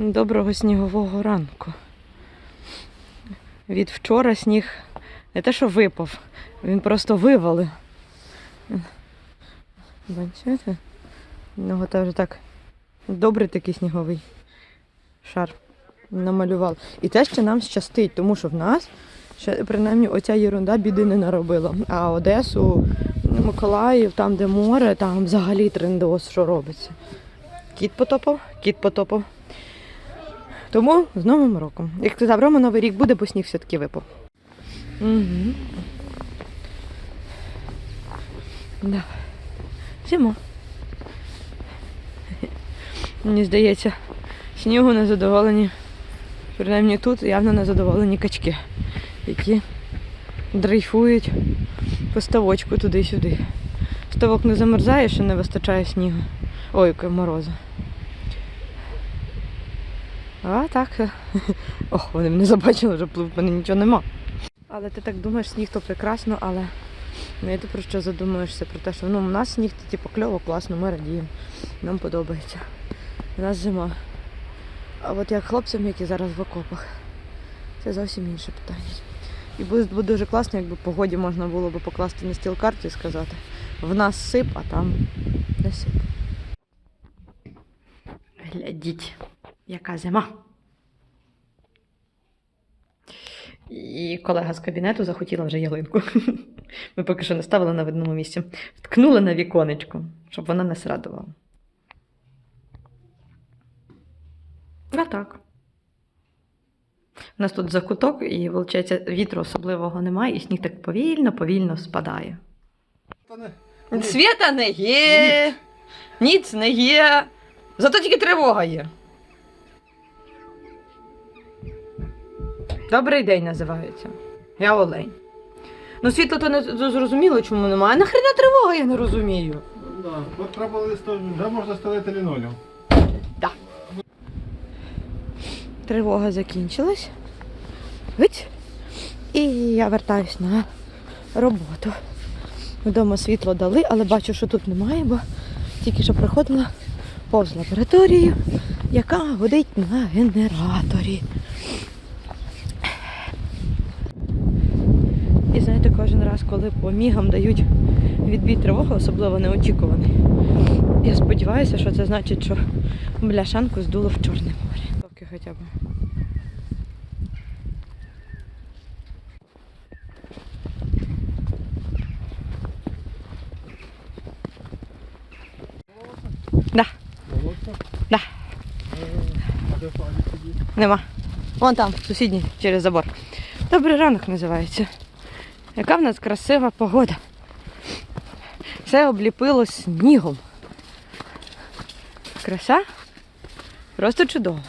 Доброго снігового ранку. Від вчора сніг не те, що випав, він просто вивалив. Бачите? Нього теж так добрий такий сніговий шар намалював. І те ще нам щастить, тому що в нас ще принаймні оця єрунда біди не наробила. А Одесу, Миколаїв, там, де море, там взагалі трендос, що робиться. Кіт потопав, кіт потопав. Тому з Новим роком. Як Рома, Новий рік буде, бо сніг все-таки випав. Угу. Да. Зима. Мені здається, снігу не задоволені. Принаймні тут явно не задоволені качки, які дрейфують по ставочку туди-сюди. Ставок не замерзає, що не вистачає снігу. Ой, морозу. А так. Ох, вони мене забачили, вже плив, в мене нічого нема. Але ти так думаєш, сніг то прекрасно, але не ти про що задумуєшся, про те, що ну, у нас сніг то, типу, кльово, класно, ми радіємо. Нам подобається. У нас зима. А от як хлопцям, які зараз в окопах, це зовсім інше питання. І буде, буде дуже класно, якби погоді можна було б покласти на стіл карту і сказати, в нас сип, а там не сип. Глядіть, яка зима. І колега з кабінету захотіла вже ялинку. Ми поки що не ставили на видному місці. Вткнули на віконечко, щоб вона не срадувала. А так. У нас тут закуток, і, виходить, вітру особливого немає, і сніг так повільно, повільно спадає. Та Світа не є, ніц не є. Зато тільки тривога є. Добрий день називається. Я Олень. Ну, світло то не зрозуміло, чому немає. Нахрена тривога, я не розумію. Да. От треба вже можна стелити лінолеум. Тривога закінчилась. Вить. І я вертаюсь на роботу. Вдома світло дали, але бачу, що тут немає, бо тільки що приходила повз лабораторію, яка годить на генераторі. І знаєте, кожен раз, коли по мігам дають відбій тривоги, особливо неочікуваний. Я сподіваюся, що це значить, що бляшанку здуло в Чорне море. Поки хоча б. Да, да, нема. Вон там, сусідній, через забор. Добрий ранок називається. Яка в нас красива погода. Все обліпило снігом. Краса просто чудова.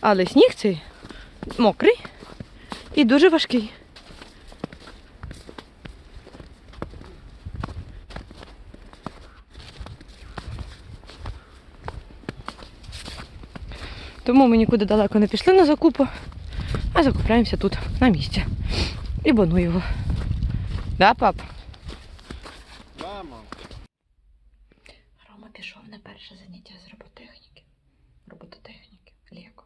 Але сніг цей мокрий і дуже важкий. Тому ми нікуди далеко не пішли на закупу, а закупляємося тут, на місці. І бону його. Да, пап? Да, мам. Рома пішов на перше заняття з роботехніки. Робототехніки, Леко.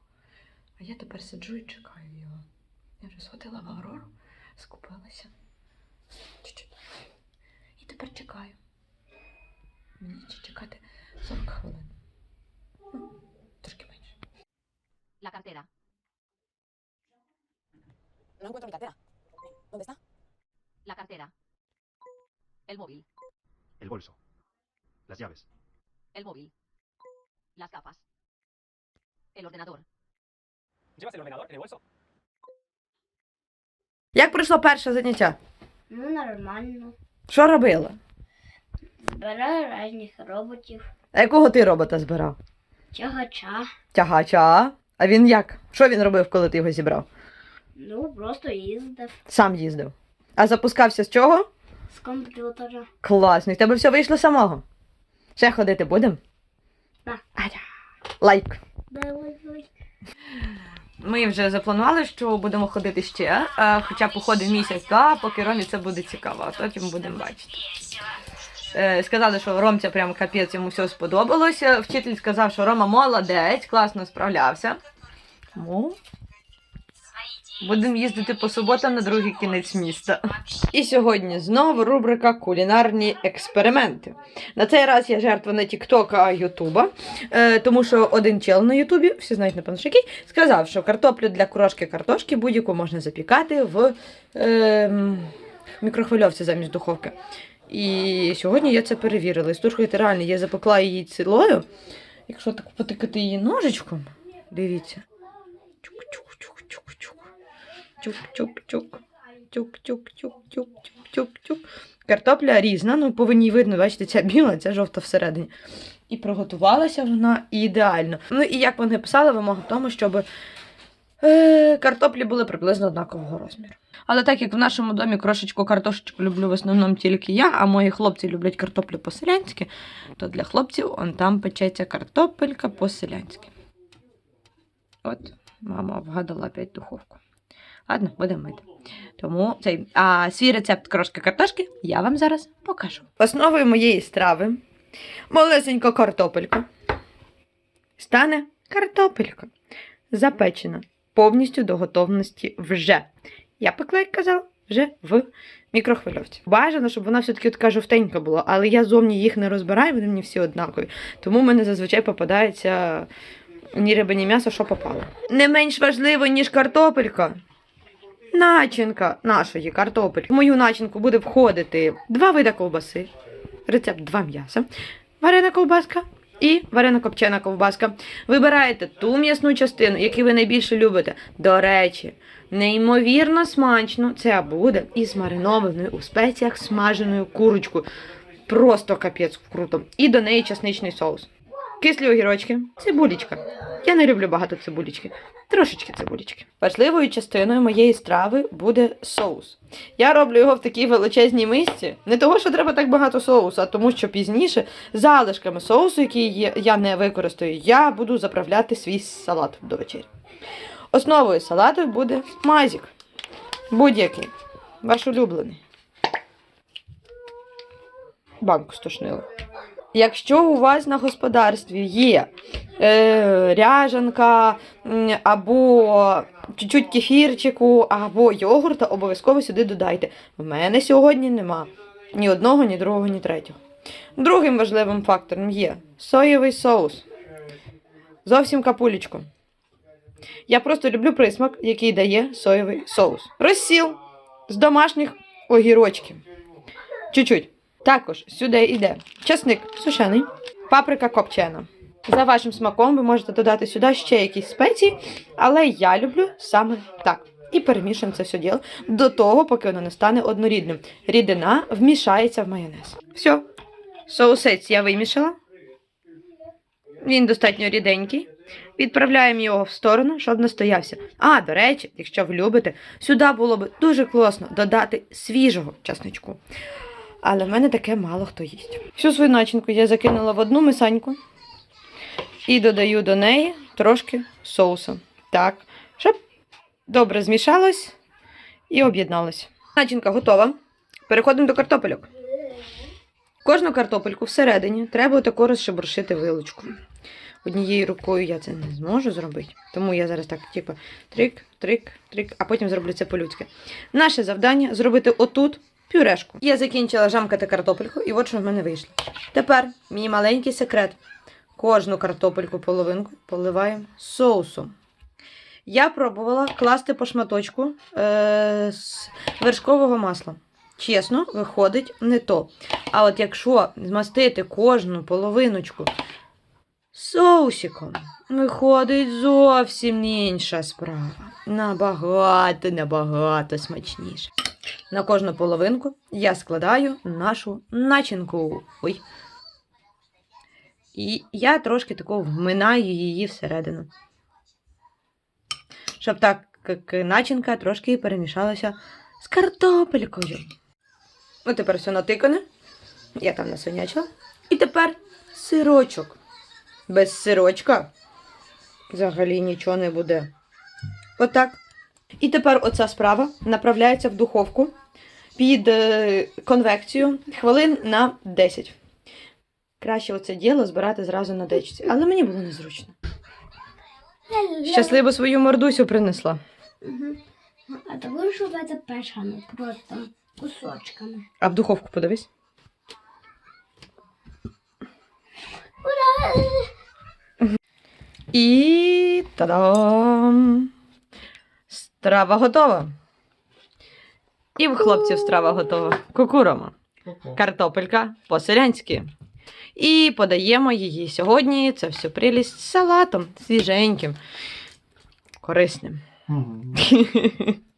А я тепер сиджу і чекаю його. Я вже сходила в Аврору, скупилася. Чуть-чуть. І тепер чекаю. Мені ще чекати 40 хвилин. Ну, трошки менше. La cartera. No encuentro mi cartera. ¿Dónde está? La cartera. El móvil. El bolso. Las llaves. El móvil. Las gafas. El ordenador. ¿Llevas el ordenador en el bolso? Як пройшло перше заняття? Ну, нормально. Що робила? Збираю різних роботів. А якого ти робота збирав? Тягача. Тягача. А він як? Що він робив, коли ти його зібрав? Ну, просто їздив Сам їздив. А запускався з чого? з комп'ютера. Класно. І в тебе все вийшло самого. Ще ходити будемо? Так. Лайк. Давай. Ми вже запланували, що будемо ходити ще, хоча походи місяць, два, поки Ромі це буде цікаво, а потім будемо бачити. Е, сказали, що Ромця прям капець, йому все сподобалося. Вчитель сказав, що Рома молодець, класно справлявся. Тому будемо їздити по суботам на другий кінець міста. І сьогодні знову рубрика Кулінарні експерименти. На цей раз я жертва не Тіктока, а Ютуба. Е, тому що один чел на Ютубі, всі знають, що який, сказав, що картоплю для крошки картошки будь-яку можна запікати в е, мікрохвильовці замість духовки. І сьогодні я це перевірила. Слухайте, реально, я запекла її цілою. Якщо так потикати її ножичком, дивіться. Чук-чук-чук. Чук-чук-чук-чук-чук-чук. Картопля різна, ну повинні видно, бачите, ця біла, ця жовта всередині. І приготувалася вона ідеально. Ну і як вони писали, вимога в тому, щоб е, картоплі були приблизно однакового розміру. Але так як в нашому домі крошечку картошечку люблю в основному тільки я, а мої хлопці люблять картоплю по-селянськи, то для хлопців он там печеться картопелька по-селянськи. От, мама вгадала опять духовку. Ладно, будемо мити. Тому цей, а свій рецепт крошки картошки я вам зараз покажу. Основою моєї страви малесенька картопелька. Стане картопелька. Запечена повністю до готовності вже. Я пекла, як казала, вже в мікрохвильовці. Бажано, щоб вона все-таки така жовтенька була, але я зовні їх не розбираю, вони мені всі однакові. Тому в мене зазвичай попадається ні риба, ні м'ясо, що попало. Не менш важливо, ніж картопелька. Начинка нашої картопельки. В мою начинку буде входити два види ковбаси, рецепт два м'яса, варена ковбаска і варена копчена ковбаска. Вибираєте ту м'ясну частину, яку ви найбільше любите. До речі, неймовірно смачно це буде із маринованою у спеціях смаженою курочкою. Просто капець круто. І до неї часничний соус. Кислі огірочки, цибулечка. Я не люблю багато цибулечки. Трошечки цибулечки. Важливою частиною моєї страви буде соус. Я роблю його в такій величезній мисці. Не того, що треба так багато соусу, а тому, що пізніше залишками соусу, який я не використаю, я буду заправляти свій салат до вечері. Основою салату буде мазік. Будь-який. Ваш улюблений. Банку стошнила. Якщо у вас на господарстві є е, ряжанка або чуть-чуть кефірчику, або йогурта, обов'язково сюди додайте. В мене сьогодні нема ні одного, ні другого, ні третього. Другим важливим фактором є соєвий соус. Зовсім капулечку. Я просто люблю присмак, який дає соєвий соус. Розсіл з домашніх огірочків. Чуть-чуть. Також сюди йде часник сушений, паприка копчена. За вашим смаком ви можете додати сюди ще якісь спеції, але я люблю саме так. І перемішуємо це все діло до того, поки воно не стане однорідним. Рідина вмішається в майонез. Все. Соусець я вимішала. Він достатньо ріденький. Відправляємо його в сторону, щоб настоявся. А, до речі, якщо ви любите, сюди було б дуже класно додати свіжого часничку. Але в мене таке мало хто їсть. Всю свою начинку я закинула в одну мисаньку і додаю до неї трошки соусу. Так, щоб добре змішалось і об'єдналось. Начинка готова. Переходимо до картопельок. Кожну картопельку всередині треба тако розшебуршити вилочкою. Однією рукою я це не зможу зробити, тому я зараз так, типу, трик, трик, трик, а потім зроблю це по-людськи. Наше завдання зробити отут пюрешку. Я закінчила жамкати картопельку, і от що в мене вийшло. Тепер мій маленький секрет. Кожну картопельку половинку поливаємо соусом. Я пробувала класти по шматочку е- з вершкового масла. Чесно, виходить не то. А от якщо змастити кожну половиночку соусиком, виходить зовсім інша справа. Набагато, набагато смачніше. На кожну половинку я складаю нашу начинку. Ой. І я трошки тако вминаю її всередину. Щоб так начинка трошки перемішалася з картопелькою. Ну, тепер все натикане. Я там насонячила. І тепер сирочок. Без сирочка взагалі нічого не буде. Отак. І тепер оця справа направляється в духовку під е, конвекцію хвилин на 10. Краще оце діло збирати зразу на дечці. Але мені було незручно. Щасливо свою мордусю принесла. А будеш робити печено просто кусочками. А в духовку подивись. І та-дам! Страва готова. І в хлопців страва готова. Кукурома. Картопелька по-селянськи. І подаємо її сьогодні. Це все прелість з салатом свіженьким, корисним.